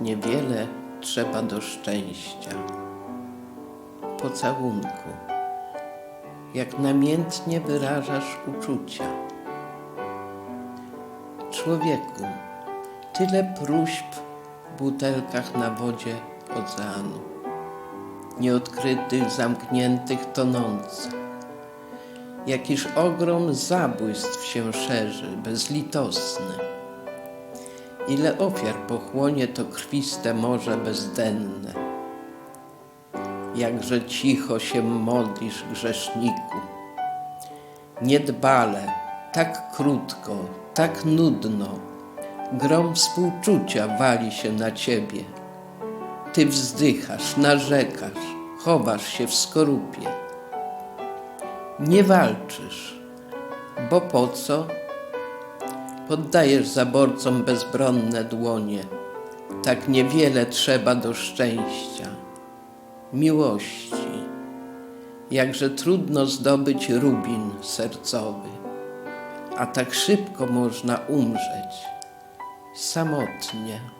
niewiele trzeba do szczęścia. Pocałunku, jak namiętnie wyrażasz uczucia. Człowieku, tyle próśb w butelkach na wodzie oceanu. Nieodkrytych, zamkniętych, tonących. Jakiż ogrom zabójstw się szerzy, bezlitosny. Ile ofiar pochłonie to krwiste morze bezdenne. Jakże cicho się modlisz, grzeszniku. Niedbale, tak krótko, tak nudno, grom współczucia wali się na ciebie. Ty wzdychasz, narzekasz, chowasz się w skorupie. Nie walczysz, bo po co? Poddajesz zaborcom bezbronne dłonie. Tak niewiele trzeba do szczęścia, miłości. Jakże trudno zdobyć rubin sercowy, a tak szybko można umrzeć, samotnie.